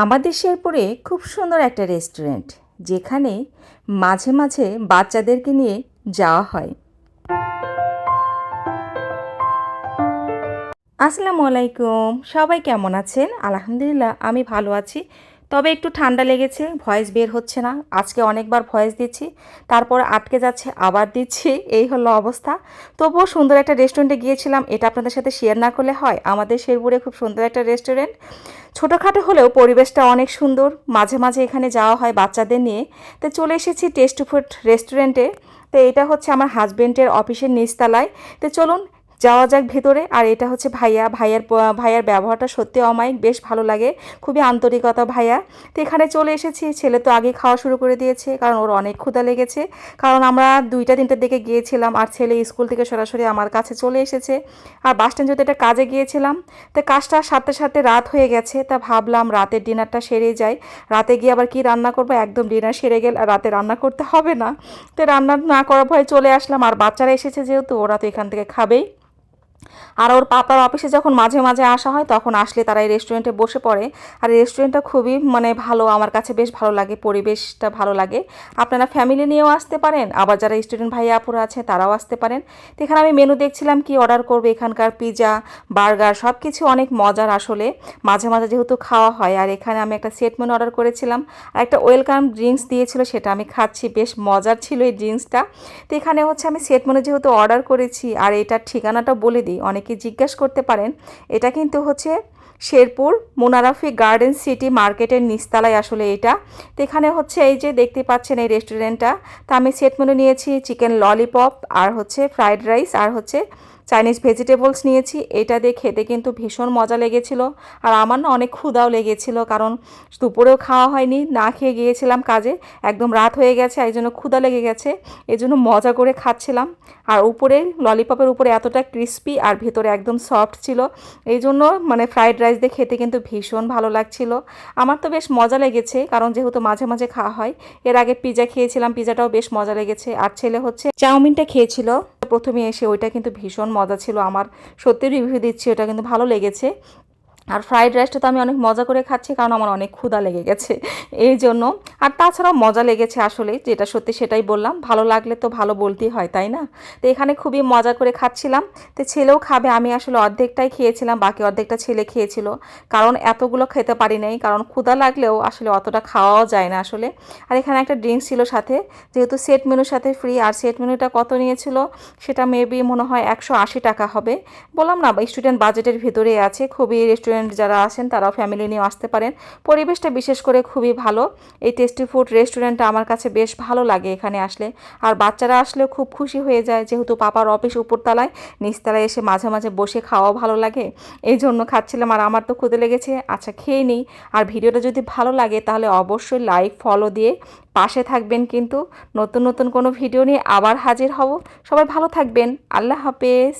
আমাদের শেরপুরে খুব সুন্দর একটা রেস্টুরেন্ট, যেখানে মাঝে মাঝে বাচ্চাদেরকে নিয়ে যাওয়া হয়। আসসালামু আলাইকুম, সবাই কেমন আছেন? আলহামদুলিল্লাহ, আমি ভালো আছি। তবে একটু ঠান্ডা লেগেছে, ভয়েস বের হচ্ছে না। আজকে অনেকবার ভয়েস দিচ্ছি, তারপর আটকে যাচ্ছে, আবার দিচ্ছি, এই হলো অবস্থা। তবুও সুন্দর একটা রেস্টুরেন্টে গিয়েছিলাম, এটা আপনাদের সাথে শেয়ার না করলে হয়। আমাদের শেরপুরে খুব সুন্দর একটা রেস্টুরেন্ট। ছোটোখাটো হলেও পরিবেশটা অনেক সুন্দর, মাঝে মাঝে এখানে যাওয়া হয় বাচ্চাদের নিয়ে। তো চলে এসেছি টেস্ট ফুড রেস্টুরেন্টে তো এটা হচ্ছে আমার হাজবেন্ডের অফিসের নিচতলায়। তো চলুন যাওয়া যাক ভেতরে। আর এটা হচ্ছে ভাইয়া। ভাইয়ার ভাইয়ার ব্যবহারটা সত্যি অমায়িক, বেশ ভালো লাগে। খুবই আন্তরিকতা ভাইয়া। তো এখানে চলে এসেছি। ছেলে তো আগে খাওয়া শুরু করে দিয়েছে, কারণ ওর অনেক ক্ষুধা লেগেছে। কারণ আমরা দুইটা তিনটার দিকে গিয়েছিলাম আর ছেলে স্কুল থেকে সরাসরি আমার কাছে চলে এসেছে। আর বাস স্ট্যান্ড একটা কাজে গিয়েছিলাম, তো কাজটা সাথে সাথে রাত হয়ে গেছে। তা ভাবলাম রাতের ডিনারটা সেরে যাই। রাতে গিয়ে আবার কি রান্না করব? একদম ডিনার সেরে গেলে রাতে রান্না করতে হবে না। তো রান্না না করার ভয়ে চলে আসলাম। আর বাচ্চারা এসেছে যেহেতু, ওরা তো এখান থেকে খাবেই। আর ওর পাপার অফিসে যখন মাঝে মাঝে আসা হয়, তখন আসলে তারা এই রেস্টুরেন্টে বসে পড়ে। আর এই রেস্টুরেন্টটা খুবই মানে ভালো, আমার কাছে বেশ ভালো লাগে, পরিবেশটা ভালো লাগে। আপনারা ফ্যামিলি নিয়েও আসতে পারেন, আবার যারা স্টুডেন্ট ভাই আপুরা আছে, তারাও আসতে পারেন। এখানে আমি মেনু দেখছিলাম, কি অর্ডার করবে এখানকার পিৎজা বার্গার সব কিছু অনেক মজার আসলে। মাঝে মাঝে যেহেতু খাওয়া হয়, আর এখানে আমি একটা সেট মেনু অর্ডার করেছিলাম। আর একটা ওয়েলকাম ড্রিঙ্কস দিয়েছিল, সেটা আমি খাচ্ছি, বেশ মজার ছিল এই ড্রিঙ্কসটা তো এখানে হচ্ছে আমি সেট মেনু যেহেতু অর্ডার করেছি, আর এটার ঠিকানাটা বলে দিই। অনেকে জিজ্ঞাসা করতে পারেন। এটা কিন্তু হচ্ছে শেরপুর মোনারাফি গার্ডেন সিটি মার্কেটের নিচতলায় আসলে এটা। তো এখানে হচ্ছে এই যে দেখতে পাচ্ছেন এই রেস্টুরেন্টটা। তা আমি সেট মেনু নিয়েছি, চিকেন ললিপপ, আর হচ্ছে ফ্রাইড রাইস, আর হচ্ছে চাইনিজ ভেজিটেবলস নিয়েছি, এটা দিয়ে খেতে কিন্তু ভীষণ মজা লেগেছিল। আর আমার না অনেক ক্ষুদাও লেগেছিল, কারণ দুপুরেও খাওয়া হয়নি, না খেয়ে গিয়েছিলাম কাজে, একদম রাত হয়ে গেছে, এই জন্য ক্ষুদা লেগে গেছে, এই জন্য মজা করে খাচ্ছিলাম। আর উপরে, ললিপপের উপরে এতটা ক্রিস্পি আর ভেতরে একদম সফট ছিল, এই জন্য মানে ফ্রাইড রাইস দিয়ে খেতে কিন্তু ভীষণ ভালো লাগছিল। আমার তো বেশ মজা লেগেছে, কারণ যেহেতু মাঝে মাঝে খাওয়া হয়, এর আগে পিজা খেয়েছিলাম পিজাটাও বেশ মজা লেগেছে। আর ছেলে হচ্ছে, চাউমিনটা খেয়েছিল প্রথমে এসে ওইটা কিন্তু ভীষণ মজা ছিল। আমার সত্যি রিভিউ দিচ্ছি, ওটা কিন্তু ভালো লেগেছে। আর ফ্রাইড রাইসটা তো আমি অনেক মজা করে খাচ্ছি, কারণ আমার অনেক ক্ষুধা লেগে গেছে। এই জন্য। আর তাছাড়াও মজা লেগেছে আসলে যেটা সত্যি সেটাই বললাম। ভালো লাগলে তো ভালো বলতেই হয়, তাই না? তো এখানে খুবই মজা করে খাচ্ছিলাম। তো ছেলেও খাবে, আমি আসলে অর্ধেকটাই খেয়েছিলাম, বাকি অর্ধেকটা ছেলে খেয়েছিল। কারণ এতগুলো খেতে পারি নাই, কারণ ক্ষুধা লাগলেও আসলে অতটা খাওয়াও যায় না আসলে। আর এখানে একটা ড্রিঙ্কস ছিল সাথে, যেহেতু সেট মেনুর সাথে ফ্রি আর সেট মেনুটা কত নিয়েছিল? সেটা মেবি মনে হয় একশো আশি টাকা হবে। বললাম না স্টুডেন্ট বাজেটের ভিতরেই আছে, খুবই রেস্টুরেন্ট যারা আছেন, তারাও ফ্যামিলি নিয়ে আসতে পারেন। পরিবেশটা বিশেষ করে খুবই ভালো। এই টেস্টি ফুড রেস্টুরেন্টটা আমার কাছে বেশ ভালো লাগে এখানে আসলে। আর বাচ্চারা আসলেও খুব খুশি হয়ে যায়, যেহেতু পাপার অফিস উপরতলায়। নিচতলায় এসে মাঝে মাঝে বসে খাওয়াও ভালো লাগে। এই জন্য খাচ্ছিলাম আর আমার তো ক্ষুদে লেগেছে। আচ্ছা খেয়ে নিই। আর ভিডিওটা যদি ভালো লাগে, তাহলে অবশ্যই লাইক ফলো দিয়ে পাশে থাকবেন কিন্তু। নতুন নতুন কোনো ভিডিও নিয়ে আবার হাজির হব। সবাই ভালো থাকবেন। আল্লাহ হাফেজ।